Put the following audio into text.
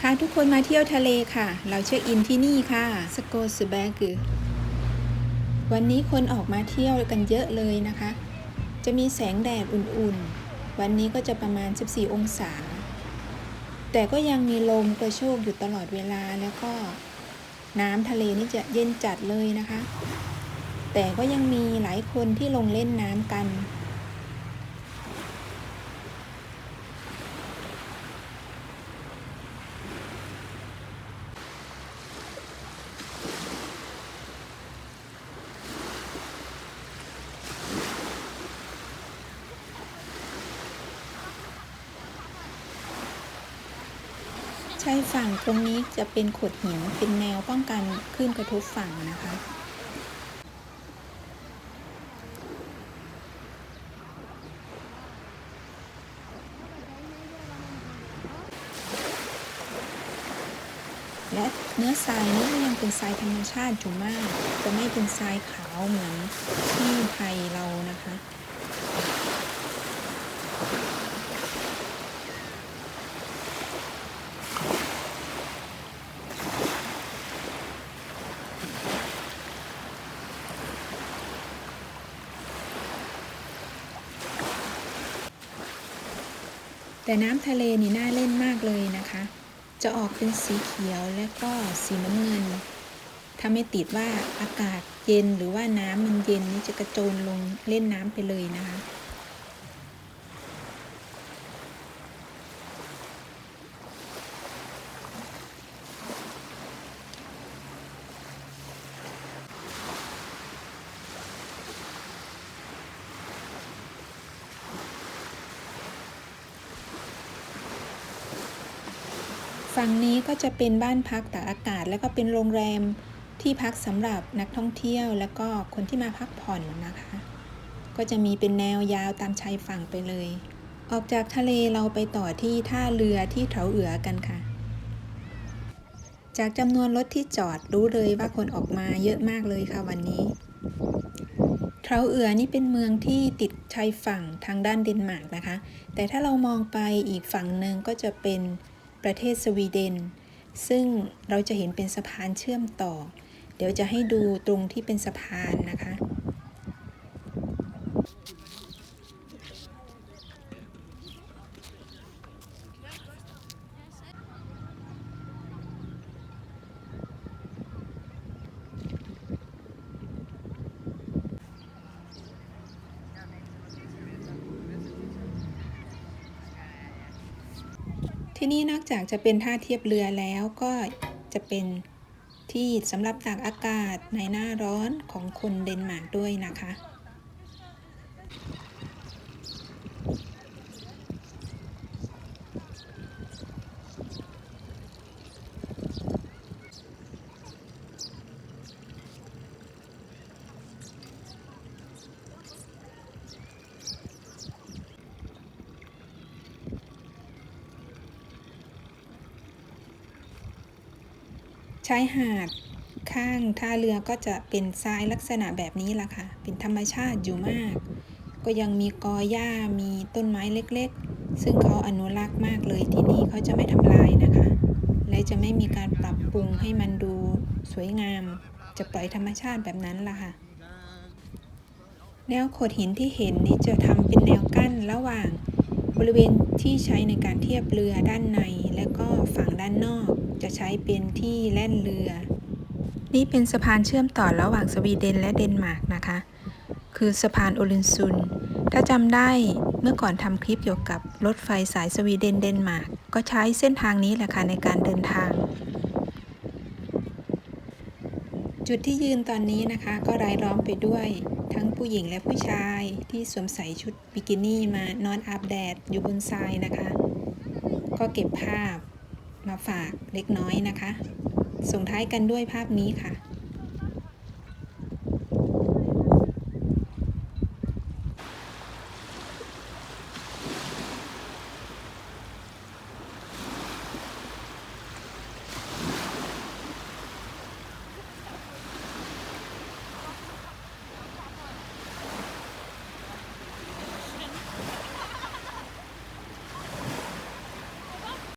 พาทุกคนมาเที่ยวทะเลค่ะ เราเช็คอินที่นี่ค่ะสโกสแบกือวันนี้คนออกมาเที่ยวกันเยอะเลยนะคะ จะมีแสงแดดอุ่นๆ วันนี้ก็จะประมาณ 14 องศา แต่ก็ยังมีลมกระโชกอยู่ตลอดเวลาแล้วก็น้ำทะเลนี่จะเย็นจัดเลยนะคะ แต่ก็ยังมีหลายคนที่ลงเล่นน้ำกัน ชายฝั่งตรงนี้จะเป็นโขดหินเป็นแนวป้องกันคลื่นกระทบฝั่งนะคะ และเนื้อทรายนี้ก็ยังเป็นทรายธรรมชาติอยู่มาก จะไม่เป็นทรายขาวเหมือนที่ไทยเรานะคะ แต่น้ำทะเลนี่น่าเล่นมากเลยนะคะ จะออกเป็นสีเขียวและก็สีน้ำเงินถ้าไม่ติดว่าอากาศเย็นหรือว่าน้ำมันเย็นนี่จะกระโจนลงเล่นน้ำไปเลยนะคะ ฝั่งนี้ก็จะเป็นบ้านพักตากอากาศ แล้วก็เป็นโรงแรมที่พักสำหรับนักท่องเที่ยว แล้วก็คนที่มาพักผ่อนนะคะ ก็จะมีเป็นแนวยาวตามชายฝั่งไปเลย ออกจากทะเลเราไปต่อที่ท่าเรือที่เถาเอือกันค่ะ จากจำนวนรถที่จอดรู้เลยว่าคนออกมาเยอะมากเลยค่ะวันนี้เทราเอือนี่เป็นเมืองที่ติดชายฝั่งทางด้านเดนมาร์กนะคะ แต่ถ้าเรามองไปอีกฝั่งหนึ่งก็จะเป็น ประเทศสวีเดน ซึ่งเราจะเห็นเป็นสะพานเชื่อมต่อ เดี๋ยวจะให้ดูตรงที่เป็นสะพานนะคะ ที่นี่นอกจากจะเป็นท่าเทียบเรือแล้วก็จะเป็นที่สำหรับตากอากาศในหน้าร้อนของคนเดนมาร์กด้วยนะคะ ชายหาดข้างท่าเรือก็จะเป็นทรายลักษณะแบบนี้ล่ะค่ะ เป็นธรรมชาติอยู่มาก ก็ยังมีกอหญ้ามีต้นไม้เล็กๆ ซึ่งเขาอนุรักษ์มากเลยที่นี่เขาจะไม่ทำลายนะคะ และจะไม่มีการปรับปรุงให้มันดูสวยงาม จะปล่อยธรรมชาติแบบนั้นล่ะค่ะ แนวโขดหินที่เห็นนี่จะทำเป็นแนวกั้นระหว่าง บริเวณที่ใช้ในการเทียบเรือด้านใน และก็ฝั่งด้านนอก จะใช้เป็นที่แล่นเรือ นี่เป็นสะพานเชื่อมต่อระหว่างสวีเดนและเดนมาร์กนะคะ คือสะพานโอลินซุน ถ้าจำได้เมื่อก่อนทำคลิปเกี่ยวกับรถไฟสายสวีเดนเดนมาร์กก็ใช้เส้นทางนี้แหละค่ะในการเดินทาง จุดที่ยืนตอนนี้นะคะก็รายล้อมไปด้วยทั้งผู้หญิงและผู้ชายที่สวมใส่ชุดบิกินี่มานอนอาบแดดอยู่บนทรายนะคะ ก็เก็บภาพมาฝากเล็กน้อยนะคะ ส่งท้ายกันด้วยภาพนี้ค่ะ